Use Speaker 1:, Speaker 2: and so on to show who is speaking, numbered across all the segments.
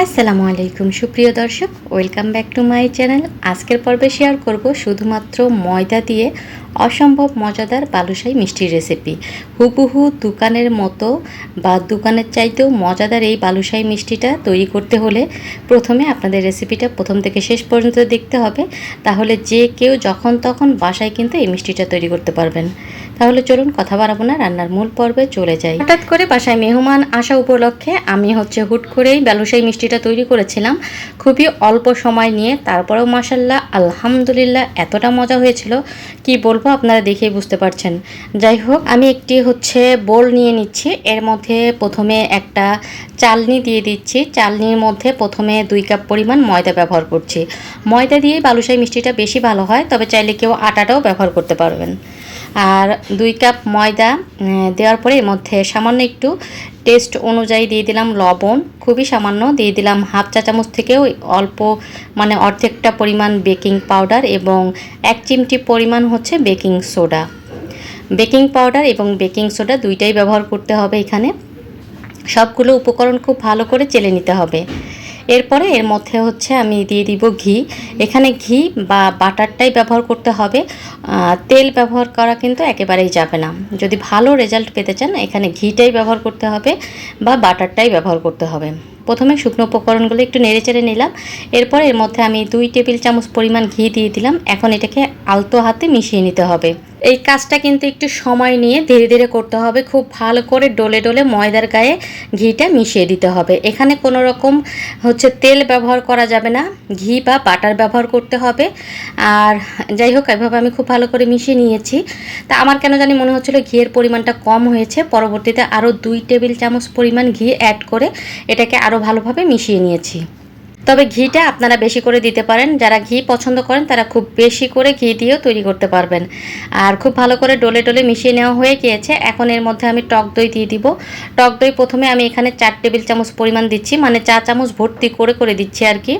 Speaker 1: আসসালামু আলাইকুম সুপ্রিয় দর্শক, welcome back to my channel. আজকের পর্বে শেয়ার করব শুধুমাত্র ময়দা দিয়ে অসম্ভব মজাদার বালুশাই মিষ্টির রেসিপি। হুবহু দোকানের মতো বা দোকানের চাইতেও মজাদার এই বালুশাই মিষ্টিটা তৈরি করতে হলে প্রথমে আপনাদের রেসিপিটা প্রথম থেকে শেষ পর্যন্ত দেখতে হবে। তাহলে যে কেউ যখন তখন বাসায় কিন্তু এই মিষ্টিটা তৈরি করতে পারবেন। তাহলে চলুন কথা বাড়াবো না, রান্নার মূল পর্বে চলে যাই। হঠাৎ করে বাসায় মেহমান আসা উপলক্ষে আমি হচ্ছে হুট করেই বালুশাই মিষ্টিটা তৈরি করেছিলাম। খুবই অল্প সময় নিয়ে, তারপরেও মাসাল্লাহ আলহামদুলিল্লাহ, এতটা মজা হয়েছিল। কি বলব, আপনারা দেখেই বুঝতে পারছেন। যাই হোক, আমি একটি হচ্ছে বোল নিয়ে নিচ্ছি। এর মধ্যে প্রথমে একটা চালনি দিয়ে দিচ্ছি। চালনির মধ্যে প্রথমে দুই কাপ পরিমাণ ময়দা ব্যবহার করছি। ময়দা দিয়ে বালুশাই মিষ্টিটা বেশি ভালো হয়, তবে চাইলে কেউ আটাটাও ব্যবহার করতে পারবেন। আর দুই কাপ ময়দা দেওয়ার পরে এর মধ্যে সামান্য একটু টেস্ট অনুযায়ী দিয়ে দিলাম লবণ। খুবই সামান্য দিয়ে দিলাম হাফ চা চামচ থেকেও অল্প মানে অর্ধেকটা পরিমাণ বেকিং পাউডার এবং এক চিমটি পরিমাণ হচ্ছে বেকিং সোডা। বেকিং পাউডার এবং বেকিং সোডা দুইটাই ব্যবহার করতে হবে এখানে। সবগুলো উপকরণ খুব ভালো করে চেলে নিতে হবে। এরপরে এর মধ্যে হচ্ছে আমি দিয়ে দিব ঘি। এখানে ঘি বা বাটারটাই ব্যবহার করতে হবে। তেল ব্যবহার করা কিন্তু একেবারেই যাবে না। যদি ভালো রেজাল্ট পেতে চান, এখানে ঘিটাই ব্যবহার করতে হবে বা বাটারটাই ব্যবহার করতে হবে। প্রথমে শুকনো উপকরণগুলো একটু নেড়েচেড়ে নিলাম। এরপর এর মধ্যে আমি দুই টেবিল চামচ পরিমাণ ঘি দিয়ে দিলাম। এখন এটাকে আলতো হাতে মিশিয়ে নিতে হবে। এই কাজটা কিন্তু একটু সময় নিয়ে ধীরে ধীরে করতে হবে। খুব ভালো করে ডলে ডলে ময়দার গায়ে ঘিটা মিশিয়ে দিতে হবে। এখানে কোনো রকম হচ্ছে তেল ব্যবহার করা যাবে না। ঘি বা বাটার ব্যবহার করতে হবে। আর যাই হোক, এভাবে আমি খুব ভালো করে মিশিয়ে নিয়েছি। তা আমার কেন জানি মনে হচ্ছিল ঘিয়ের পরিমাণটা কম হয়েছে। পরবর্তীতে আরও দুই টেবিল চামচ পরিমাণ ঘি অ্যাড করে এটাকে আরও ভালোভাবে মিশিয়ে নিয়েছি। তবে ঘিটা আপনারা বেশি করে দিতে পারেন, যারা ঘি পছন্দ করেন তারা খুব বেশি করে ঘি দিয়েও তৈরি করতে পারবেন। আর খুব ভালো করে ডলে ডলে মিশিয়ে নেওয়া হয়ে গিয়েছে, এখন এর মধ্যে আমি টক দই দিয়ে দিব। টক দই প্রথমে আমি এখানে চার টেবিল চামচ পরিমাণ দিচ্ছি মানে চা চামচ ভর্তি করে করে দিচ্ছি আর কি।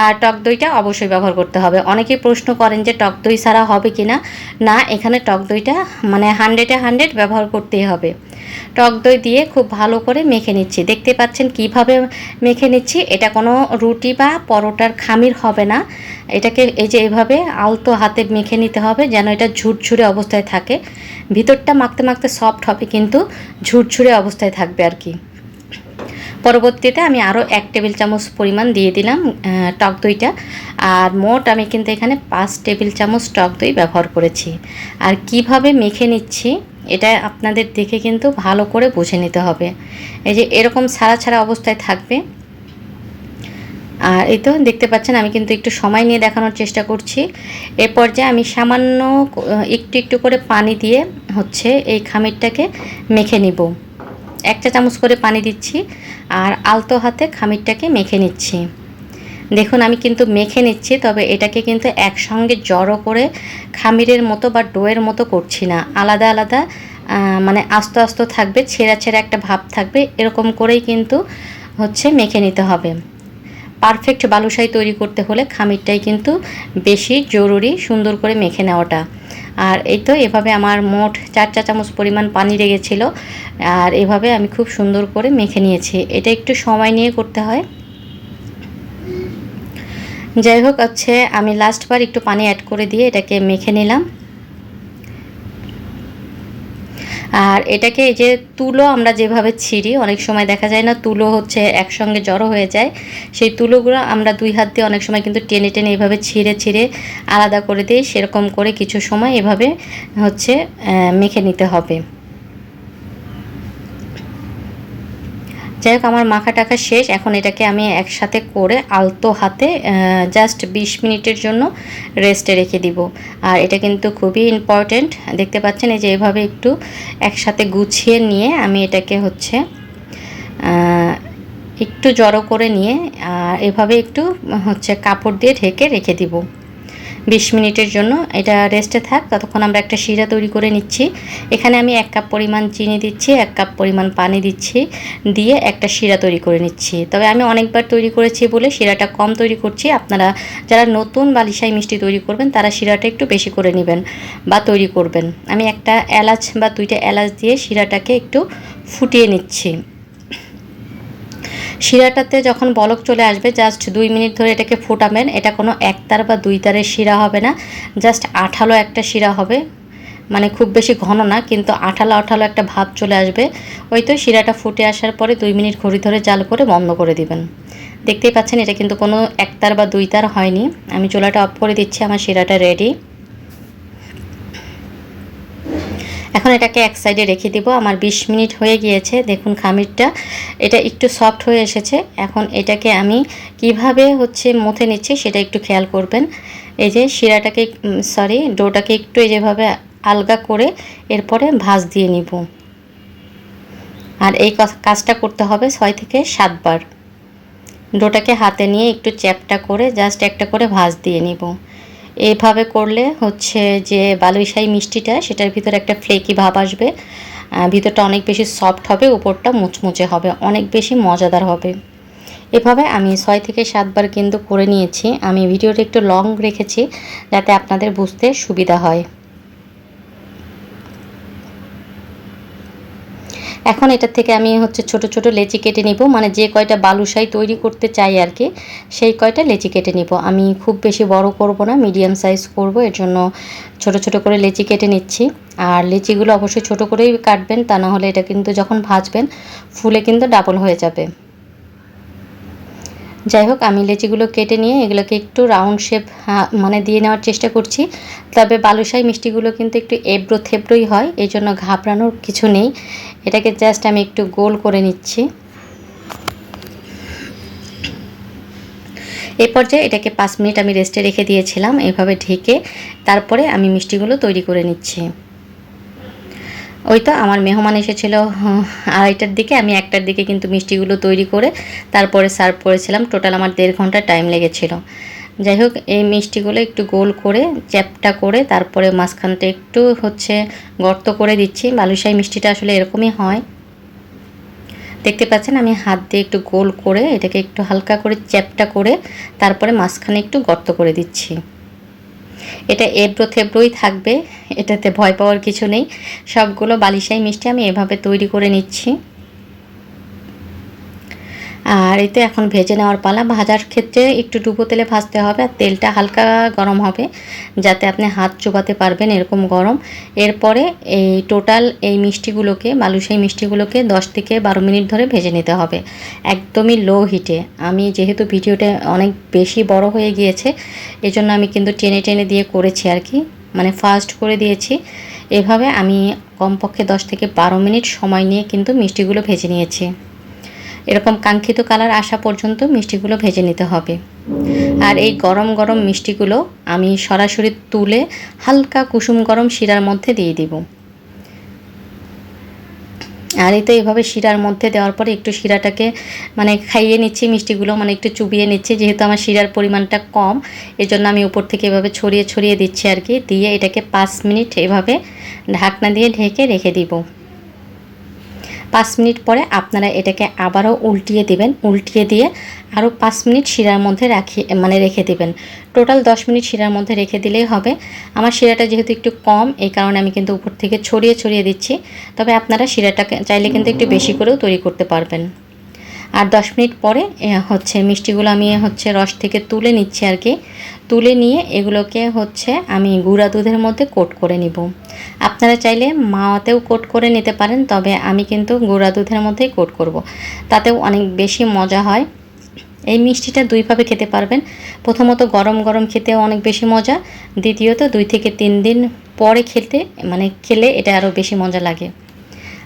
Speaker 1: আর টক দইটা অবশ্যই ব্যবহার করতে হবে। অনেকেই প্রশ্ন করেন যে টক দই ছাড়া হবে কি না না এখানে টক দইটা মানে হান্ড্রেডে হান্ড্রেড ব্যবহার করতেই হবে। টক দই দিয়ে খুব ভালো করে মেখে নিচ্ছি। দেখতে পাচ্ছেন কীভাবে মেখে নিচ্ছি? এটা কোনো রুটি বা পরোটার খামির হবে না। এটাকে এই যে এভাবে আলতো হাতে মেখে নিতে হবে যেন এটা ঝুরঝুরে অবস্থায় থাকে। ভিতরটা মাখতে মাখতে সফট হবে কিন্তু ঝুরঝুরে অবস্থায় থাকবে আর কি। পরবর্তীতে আমি আরও এক টেবিল চামচ পরিমাণ দিয়ে দিলাম টক দইটা। আর মোট আমি কিন্তু এখানে পাঁচ টেবিল চামচ টক দই ব্যবহার করেছি। আর কীভাবে মেখে নিচ্ছি, এটা আপনাদের দেখে কিন্তু ভালো করে বুঝে নিতে হবে। এই যে এরকম ছাড়া ছাড়া অবস্থায় থাকবে। আর এই তো দেখতে পাচ্ছেন, আমি কিন্তু একটু সময় নিয়ে দেখানোর চেষ্টা করছি। এ পর্যায়ে আমি সামান্য একটু একটু করে পানি দিয়ে হচ্ছে এই খামিরটাকে মেখে নিব। এক চা চামচ করে পানি দিচ্ছি আর আলতো হাতে খামিরটাকে মেখে নিচ্ছি। দেখুন, আমি কিন্তু মেখে নিচ্ছি, তবে এটাকে কিন্তু একসঙ্গে জড়ো করে খামিরের মতো বা ডোয়ের মতো করছি না। আলাদা আলাদা মানে আস্তে আস্তে থাকবে, ছেঁড়া ছেঁড়া একটা ভাব থাকবে, এরকম করেই কিন্তু হচ্ছে মেখে নিতে হবে। পারফেক্ট বালুশাই তৈরি করতে হলে খামিরটাই কিন্তু বেশি জরুরি সুন্দর করে মেখে নেওয়াটা। আর এই তো এভাবে আমার মোট চার চা চামচ পরিমাণ পানি লেগেছিল, আর এভাবে আমি খুব সুন্দর করে মেখে নিয়েছি। এটা একটু সময় নিয়ে করতে হয়। যাই হোক, হচ্ছে আমি লাস্টবার একটু পানি অ্যাড করে দিয়ে এটাকে মেখে নিলাম। আর এটাকে এই যে তুলো আমরা যেভাবে ছিঁড়ি, অনেক সময় দেখা যায় না, তুলো হচ্ছে একসঙ্গে জড়ো হয়ে যায়। সেই তুলোগুলো আমরা দুই হাত দিয়ে অনেক সময় কিন্তু টেনে টেনে এভাবে ছিঁড়ে ছিঁড়ে আলাদা করে দিই। সেরকম করে কিছু সময় এভাবে হচ্ছে মেখে নিতে হবে। যাই হোক আমার মাখা টাকা শেষ। এখন এটাকে আমি একসাথে করে আলতো হাতে জাস্ট বিশ মিনিটের জন্য রেস্টে রেখে দিব। আর এটা কিন্তু খুবই ইম্পর্ট্যান্ট দেখতে পাচ্ছেন এই যে এভাবে একটু একসাথে গুছিয়ে নিয়ে আমি এটাকে হচ্ছে একটু জড়ো করে নিয়ে এভাবে একটু হচ্ছে কাপড় দিয়ে ঢেকে রেখে দিব। বিশ মিনিটের জন্য। এটা রেস্টে থাক, ততক্ষণ আমরা একটা শিরা তৈরি করে নিচ্ছি। এখানে আমি এক কাপ পরিমাণ চিনি দিচ্ছি, এক কাপ পরিমাণ পানি দিচ্ছি, দিয়ে একটা শিরা তৈরি করে নিচ্ছি। তবে আমি অনেকবার তৈরি করেছি বলে শিরাটা কম তৈরি করছি। আপনারা যারা নতুন বালিশাই মিষ্টি তৈরি করবেন, তারা শিরাটা একটু বেশি করে নেবেন বা তৈরি করবেন। আমি একটা এলাচ বা দুইটা এলাচ দিয়ে শিরাটাকে একটু ফুটিয়ে নিচ্ছি। শিরাটাতে যখন বলক চলে আসবে জাস্ট দুই মিনিট ধরে এটাকে ফুটাবেন। এটা কোনো একতার বা দুই তারের শিরা হবে না। জাস্ট আঠালো একটা শিরা হবে। মানে খুব বেশি ঘন না, কিন্তু আঠালো আঠালো একটা ভাব চলে আসবে। ওই তো শিরাটা ফুটে আসার পরে দুই মিনিট ঘড়ি ধরে জাল করে বন্ধ করে দিবেন। দেখতেই পাচ্ছেন, এটা কিন্তু কোনো একতার বা দুই তার হয়নি। আমি চুলাটা অফ করে দিচ্ছি, আমার শিরাটা রেডি এখন এটাকে এক সাইডে রেখে দিব। আমার 20 মিনিট হয়ে গিয়েছে। দেখুন খামিরটা, এটা একটু সফট হয়ে এসেছে। এখন এটাকে আমি কীভাবে হচ্ছে মুথে নিচ্ছি সেটা একটু খেয়াল করবেন। এই যে শিরাটাকে সরি ডোটাকে একটু যেভাবে আলগা করে এরপরে ভাজ দিয়ে নিব। আর এই কাজটা করতে হবে ছয় থেকে সাতবার ডোটাকে হাতে নিয়ে একটু চ্যাপটা করে জাস্ট একটা করে ভাজ দিয়ে নিব। এইভাবে করলে হচ্ছে যে বালুইশাহী মিষ্টিটা, সেটার ভিতরে একটা ফ্লেকি ভাব আসবে। ভিতরটা অনেক বেশি সফট হবে, উপরটা মুচমুচে হবে, অনেক বেশি মজাদার হবে। এভাবে আমি ছয় থেকে সাতবার কিন্তু করে নিয়েছি। আমি ভিডিওটা একটু লং রেখেছি, যাতে আপনাদের বুঝতে সুবিধা হয়। এখন এটা থেকে আমি হচ্ছে ছোট ছোট লেচি কেটে নিব। মানে যে কয়টা বালুশাই তৈরি করতে চাই আর কি সেই কয়টা লেচি কেটে নিব। আমি খুব বেশি বড় করব না, মিডিয়াম সাইজ করব, এর জন্য ছোট ছোট করে লেচি কেটে নিচ্ছি। আর লিচিগুলো অবশ্যই ছোট করেই কাটবেন, তা না হলে এটা কিন্তু যখন ভাজবেন, ফুলে কিন্তু ডাবল হয়ে যাবে। যাই হোক, আমি লেচিগুলো কেটে নিয়ে এগুলোকে একটু রাউন্ড শেপ মানে দিয়ে নেওয়ার চেষ্টা করছি। তবে বালুশাই মিষ্টিগুলো কিন্তু একটু এবড়ো থেবড়োই হয় এই জন্য ঘাবড়ানোর কিছু নেই। এটাকে জাস্ট আমি একটু গোল করে নিচ্ছি। এই পর্যায়ে এটাকে পাঁচ মিনিট আমি রেস্টে রেখে দিয়েছিলাম, এভাবে ঢেকে তারপরে আমি মিষ্টিগুলো তৈরি করে নিচ্ছি। ওই তো আমার মেহমান এসেছিল আড়াইটার দিকে, আমি একটার দিকে কিন্তু মিষ্টিগুলো তৈরি করে তারপরে সার্ভ করেছিলাম। টোটাল আমার দেড় ঘণ্টা টাইম লেগেছিল। যাই হোক, এই মিষ্টিগুলো একটু গোল করে, চ্যাপটা করে তারপরে মাঝখানটা একটু হচ্ছে গর্ত করে দিচ্ছি। বালুশাহী মিষ্টিটা আসলে এরকমই হয়। দেখতে পাচ্ছেন, আমি হাত দিয়ে একটু গোল করে এটাকে একটু হালকা করে চ্যাপটা করে তারপরে মাঝখানে একটু গর্ত করে দিচ্ছি। এটা এব্রো থেব্রোই থাকবে, এটাতে ভয় পাওয়ার কিছু নেই। সবগুলো বালিশাই মিষ্টি আমি এভাবে তৈরি করে নিচ্ছি। আর এতে এখন ভেজে নেওয়ার পালা। ভাজার ক্ষেত্রে একটু ডুবো তেলে ভাজতে হবে আর তেলটা হালকা গরম হবে, যাতে আপনি হাত চোবাতে পারবেন এরকম গরম। এরপরে এই টোটাল এই মিষ্টিগুলোকে বালুশাই মিষ্টিগুলোকে দশ থেকে বারো মিনিট ধরে ভেজে নিতে হবে, একদমই লো হিটে। আমি যেহেতু ভিডিওটা অনেক বেশি বড় হয়ে গিয়েছে, এজন্য আমি কিন্তু টেনে টেনে দিয়ে করেছি আর কি। মানে ফাস্ট করে দিয়েছি। এভাবে আমি কমপক্ষে দশ থেকে বারো মিনিট সময় নিয়ে কিন্তু মিষ্টিগুলো ভেজে নিয়েছি। এরকম কাঙ্ক্ষিত কালার আসা পর্যন্ত মিষ্টিগুলো ভেজে নিতে হবে। আর এই গরম গরম মিষ্টিগুলো আমি সরাসরি তুলে হালকা কুসুম গরম শিরার মধ্যে দিয়ে দিব। আর এই তো এভাবে শিরার মধ্যে দেওয়ার পরে একটু শিরাটাকে মানে খাইয়ে নিচ্ছি, মিষ্টিগুলো মানে একটু চুবিয়ে নিচ্ছি, যেহেতু আমার শিরার পরিমাণটা কম, এজন্য আমি উপর থেকে এভাবে ছড়িয়ে ছড়িয়ে দিচ্ছি আর কি, দিয়ে এটাকে পাঁচ মিনিট এভাবে ঢাকনা দিয়ে ঢেকে রেখে দিব। পাঁচ মিনিট পরে আপনারা এটাকে আবারও উল্টিয়ে দিবেন, উল্টিয়ে দিয়ে আরও পাঁচ মিনিট শিরার মধ্যে রাখি মানে রেখে দিবেন। টোটাল দশ মিনিট শিরার মধ্যে রেখে দিলেই হবে। আমার শিরাটা যেহেতু একটু কম, এই কারণে আমি কিন্তু উপর থেকে ছড়িয়ে ছড়িয়ে দিচ্ছি। তবে আপনারা শিরাটাকে চাইলে কিন্তু একটু বেশি করেও তৈরি করতে পারবেন। আর দশ মিনিট পরে হচ্ছে মিষ্টিগুলো আমি, হচ্ছে রস থেকে তুলে নিচ্ছি আর কি। তুলে নিয়ে এগুলোকে হচ্ছে আমি গুঁড়া দুধের মধ্যে কোট করে নিব। আপনারা চাইলে মাওয়াতেও কোট করে নিতে পারেন, তবে আমি কিন্তু গুঁড়া দুধের মধ্যেই কোট করব। তাতেও অনেক বেশি মজা হয়। এই মিষ্টিটা দুইভাবে খেতে পারবেন। প্রথমত গরম গরম খেতেও অনেক বেশি মজা, দ্বিতীয়ত দুই থেকে তিন দিন পরে খেতে মানে খেলে এটা আরও বেশি মজা লাগে।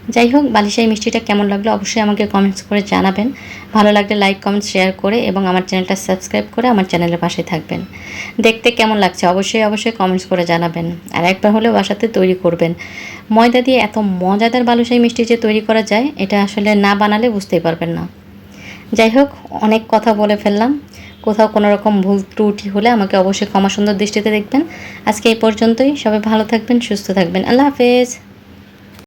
Speaker 1: যাই হোক বালিশাই মিষ্টিটা কেমন লাগল অবশ্যই আমাকে কমেন্টস করে জানাবেন। ভালো লাগলে লাইক কমেন্ট শেয়ার করে এবং আমার চ্যানেলটা সাবস্ক্রাইব করে আমার চ্যানেলের পাশে থাকবেন। দেখতে কেমন লাগছে অবশ্যই অবশ্যই কমেন্টস করে জানাবেন। আর একবার হলেও বাসাতে তৈরি করবেন। ময়দা দিয়ে এত মজাদার বালুশাই মিষ্টি যে তৈরি করা যায়, এটা আসলে না বানালে বুঝতেই পারবেন না। যাই হোক, অনেক কথা বলে ফেললাম। কোথাও কোনো রকম ভুল ত্রুটি হলে আমাকে অবশ্যই ক্ষমা সুন্দর দৃষ্টিতে দেখবেন। আজকে এই পর্যন্তই। সবাই ভালো থাকবেন, সুস্থ থাকবেন। আল্লাহ হাফেজ।